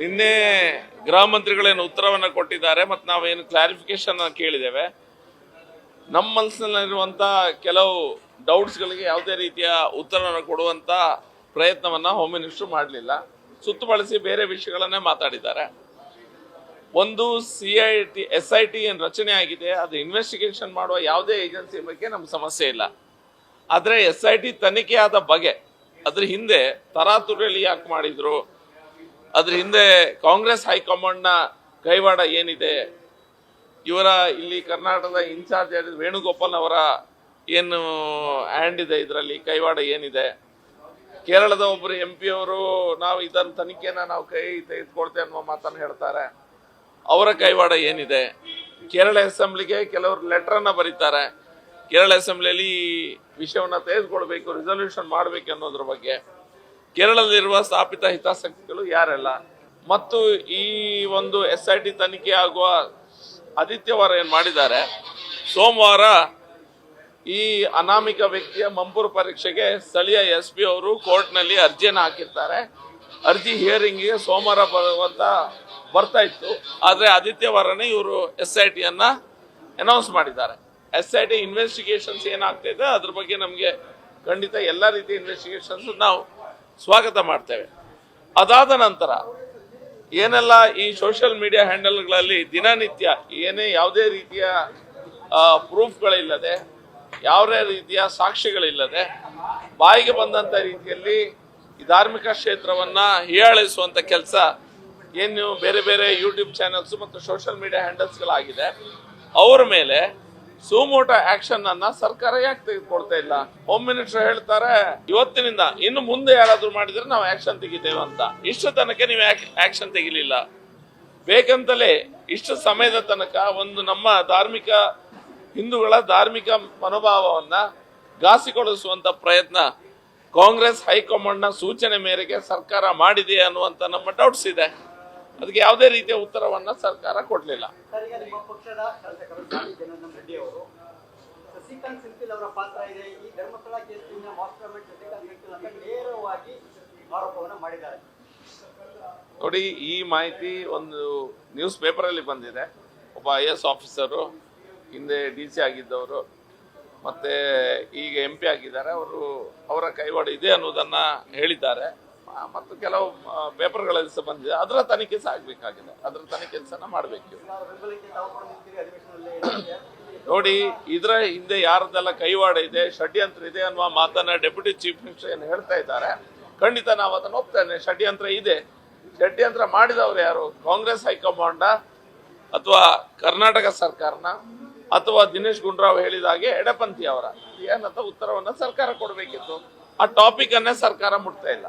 ನಿನ್ನೆ ಗೃಹ ಮಂತ್ರಿಗಳೇನು ಉತ್ತರವನ್ನು ಕೊಟ್ಟಿದ್ದಾರೆ ಮತ್ತು ನಾವೇನು ಕ್ಲಾರಿಫಿಕೇಶನ್ ಕೇಳಿದ್ದೇವೆ. ನಮ್ಮ ಮನಸ್ಸಿನಲ್ಲಿರುವಂಥ ಕೆಲವು ಡೌಟ್ಸ್ಗಳಿಗೆ ಯಾವುದೇ ರೀತಿಯ ಉತ್ತರವನ್ನು ಕೊಡುವಂಥ ಪ್ರಯತ್ನವನ್ನು ಹೋಮ್ ಮಿನಿಸ್ಟ್ರು ಮಾಡಲಿಲ್ಲ. ಸುತ್ತು ಬಳಸಿ ಬೇರೆ ವಿಷಯಗಳನ್ನೇ ಮಾತಾಡಿದ್ದಾರೆ. ಒಂದು C I T S I T ಏನು ರಚನೆ ಆಗಿದೆ, ಅದು ಇನ್ವೆಸ್ಟಿಗೇಷನ್ ಮಾಡುವ ಯಾವುದೇ ಏಜೆನ್ಸಿ ಬಗ್ಗೆ ನಮ್ಮ ಸಮಸ್ಯೆ ಇಲ್ಲ. ಆದರೆ ಎಸ್ ಐ ಟಿ ತನಿಖೆಯಾದ ಬಗೆ, ಅದ್ರ ಹಿಂದೆ ತರಾತುರಿಯಲ್ಲಿ ಯಾಕೆ ಮಾಡಿದ್ರು? ಅದ್ರ ಹಿಂದೆ ಕಾಂಗ್ರೆಸ್ ಹೈಕಮಾಂಡ್ನ ಕೈವಾಡ ಏನಿದೆ? ಇವರ ಇಲ್ಲಿ ಕರ್ನಾಟಕದ ಇನ್ಚಾರ್ಜ್ ಯಾರಿದ್ರು ವೇಣುಗೋಪಾಲ್ ಅವರ ಏನು ಹ್ಯಾಂಡ್ ಇದೆ ಇದರಲ್ಲಿ, ಕೈವಾಡ ಏನಿದೆ? ಕೇರಳದ ಒಬ್ಬರು ಎಂ ಪಿ ಅವರು, ನಾವು ಇದನ್ನ ತನಿಖೆನ ನಾವು ಕೈ ತೆಗೆದುಕೊಳ್ತೇವೆ ಅನ್ನುವ ಮಾತನ್ನು ಹೇಳ್ತಾರೆ. ಅವರ ಕೈವಾಡ ಏನಿದೆ? ಕೇರಳ ಅಸೆಂಬ್ಲಿಗೆ ಕೆಲವರು ಲೆಟ್ರನ್ನು ಬರೀತಾರೆ. ಕೇರಳ ಅಸೆಂಬ್ಲಿಯಲ್ಲಿ ಈ ವಿಷಯವನ್ನು ತೆಗೆದುಕೊಳ್ಬೇಕು ರಿಸಲ್ಯೂಷನ್ ಮಾಡಬೇಕು ಅನ್ನೋದ್ರ ಬಗ್ಗೆ. ಕೇರಳದಲ್ಲಿರುವ ಸ್ಥಾಪಿತ ಹಿತಾಸಕ್ತಿಗಳು ಯಾರೆಲ್ಲ? ಮತ್ತು ಈ ಒಂದು ಎಸ್ ಐ ಟಿ ತನಿಖೆ ಆಗುವ ಆದಿತ್ಯವಾರ ಏನು ಮಾಡಿದ್ದಾರೆ? ಸೋಮವಾರ ಈ ಅನಾಮಿಕ ವ್ಯಕ್ತಿಯ ಮಂಪೂರು ಪರೀಕ್ಷೆಗೆ ಸ್ಥಳೀಯ ಎಸ್ ಪಿ ಅವರು ಕೋರ್ಟ್ನಲ್ಲಿ ಅರ್ಜಿಯನ್ನು ಹಾಕಿರ್ತಾರೆ. ಅರ್ಜಿ ಹಿಯರಿಂಗ್ಗೆ ಸೋಮವಾರ ಬರುವಂತ ಬರ್ತಾ ಇತ್ತು. ಆದರೆ ಆದಿತ್ಯವಾರನೇ ಇವರು ಎಸ್ ಐ ಟಿಯನ್ನು ಅನೌನ್ಸ್ ಮಾಡಿದ್ದಾರೆ. ಎಸ್ ಐ ಟಿ ಇನ್ವೆಸ್ಟಿಗೇಷನ್ಸ್ ಏನಾಗ್ತಾ ಇದೆ ಅದ್ರ ಬಗ್ಗೆ ನಮಗೆ ಖಂಡಿತ ಎಲ್ಲ ರೀತಿಯ ಇನ್ವೆಸ್ಟಿಗೇಷನ್ಸ್ ನಾವು ಸ್ವಾಗತ ಮಾಡ್ತೇವೆ. ಅದಾದ ನಂತರ ಏನೆಲ್ಲ ಈ ಸೋಷಿಯಲ್ ಮೀಡಿಯಾ ಹ್ಯಾಂಡಲ್ಗಳಲ್ಲಿ ದಿನನಿತ್ಯ ಏನೇ ಯಾವುದೇ ರೀತಿಯ ಪ್ರೂಫ್ಗಳಿಲ್ಲದೆ ಯಾವುದೇ ರೀತಿಯ ಸಾಕ್ಷಿಗಳಿಲ್ಲದೆ, ಬಾಯಿಗೆ ಬಂದಂಥ ರೀತಿಯಲ್ಲಿ ಈ ಧಾರ್ಮಿಕ ಕ್ಷೇತ್ರವನ್ನು ಹೀಯಾಳಿಸುವಂಥ ಕೆಲಸ ಏನು ಬೇರೆ ಬೇರೆ ಯೂಟ್ಯೂಬ್ ಚಾನೆಲ್ಸ್ ಮತ್ತು ಸೋಷಿಯಲ್ ಮೀಡಿಯಾ ಹ್ಯಾಂಡಲ್ಸ್ಗಳಾಗಿದೆ ಅವರ ಮೇಲೆ ಸುಮೋಟ ಆಕ್ಷನ್ ಅನ್ನ ಸರ್ಕಾರ ಯಾಕೆ ತೆಗೆದುಕೊಳ್ತಾ ಇಲ್ಲ? ಹೋಮ್ ಮಿನಿಸ್ಟರ್ ಹೇಳ್ತಾರೆ, ಇವತ್ತಿನಿಂದ ಇನ್ನು ಮುಂದೆ ಯಾರಾದ್ರೂ ಮಾಡಿದ್ರೆ ನಾವು ಆಕ್ಷನ್ ತೆಗಿತೇವೆ ಅಂತ. ಇಷ್ಟು ತನಕ ನೀವು ಆಕ್ಷನ್ ತೆಗಿಲಿಲ್ಲ? ಬೇಕಂತಲೇ ಇಷ್ಟು ಸಮಯದ ತನಕ ಒಂದು ನಮ್ಮ ಧಾರ್ಮಿಕ ಹಿಂದೂಗಳ ಧಾರ್ಮಿಕ ಮನೋಭಾವವನ್ನ ಘಾಸಿಗೊಳಿಸುವಂತ ಪ್ರಯತ್ನ ಕಾಂಗ್ರೆಸ್ ಹೈಕಮಾಂಡ್ನ ಸೂಚನೆ ಮೇರೆಗೆ ಸರ್ಕಾರ ಮಾಡಿದೆ ಅನ್ನುವಂತ ನಮ್ಮ ಡೌಟ್ಸ್ ಇದೆ. ಅದಕ್ಕೆ ಯಾವುದೇ ರೀತಿಯ ಉತ್ತರವನ್ನ ಸರ್ಕಾರ ಕೊಡಲಿಲ್ಲ. ಈಗ ನಿಮ್ಮ ಪಕ್ಷದ ಶಾಸಕರು ಗಾಲಿ ರೆಡ್ಡಿ ಅವರು. ಶಶಿಕಾಂತ್ ಸೆಂಥಿಲ್ ಅವರ ಪಾತ್ರ ಇದೆ. ಈ ಧರ್ಮಸ್ಥಳ ಕೇಸಿನ ಮಾಸ್ಟರ್ ಮೈಂಡ್ ಶಶಿಕಾಂತ್ ಸೆಂಥಿಲ್ ಅಂತ ನೇರವಾಗಿ ಆರೋಪವನ್ನು ಮಾಡಿದ್ದಾರೆ. ನೋಡಿ ಈ ಮಾಹಿತಿ ಒಂದು ನ್ಯೂಸ್ ಪೇಪರಲ್ಲಿ ಬಂದಿದೆ. ಒಬ್ಬ ಐ ಎಸ್ ಆಫೀಸರು ಹಿಂದೆ ಡಿ ಸಿ ಆಗಿದ್ದವರು ಮತ್ತೆ ಈಗ ಎಂ ಪಿ ಆಗಿದ್ದಾರೆ. ಅವರು ಅವರ ಕೈವಾಡ ಇದೆ ಅನ್ನೋದನ್ನ ಹೇಳಿದ್ದಾರೆ. ಮತ್ತು ಕೆಲವು ಪೇಪರ್ಗಳಲ್ಲಿ ಬಂದಿದೆ. ಅದರ ತನಿಖೆ ಸಹ ಆಗಬೇಕಾಗಿದೆ. ಅದರ ತನಿಖೆ ಮಾಡಬೇಕು. ನೋಡಿ, ಇದರ ಹಿಂದೆ ಯಾರದೆಲ್ಲ ಕೈವಾಡ ಇದೆ, ಷಡ್ಯಂತ್ರ ಇದೆ ಅನ್ನುವ ಮಾತನ್ನ ಡೆಪ್ಯೂಟಿ ಚೀಫ್ ಮಿನಿಸ್ಟರ್ ಏನು ಹೇಳ್ತಾ ಇದ್ದಾರೆ, ಖಂಡಿತ ನಾವು ಅದನ್ನು ಒಪ್ತೇನೆ. ಷಡ್ಯಂತ್ರ ಇದೆ. ಷಡ್ಯಂತ್ರ ಮಾಡಿದವರು ಯಾರು? ಕಾಂಗ್ರೆಸ್ ಹೈಕಮಾಂಡ ಅಥವಾ ಕರ್ನಾಟಕ ಸರ್ಕಾರನ ಅಥವಾ ದಿನೇಶ್ ಗುಂಡೂರಾವ್ ಹೇಳಿದ ಹಾಗೆ ಎಡಪಂಥಿ ಅವರ? ಏನಂತ ಉತ್ತರವನ್ನ ಸರ್ಕಾರ ಕೊಡಬೇಕಿತ್ತು. ಆ ಟಾಪಿಕ್ ಅನ್ನೇ ಸರ್ಕಾರ ಮುಟ್ತಾ ಇಲ್ಲ.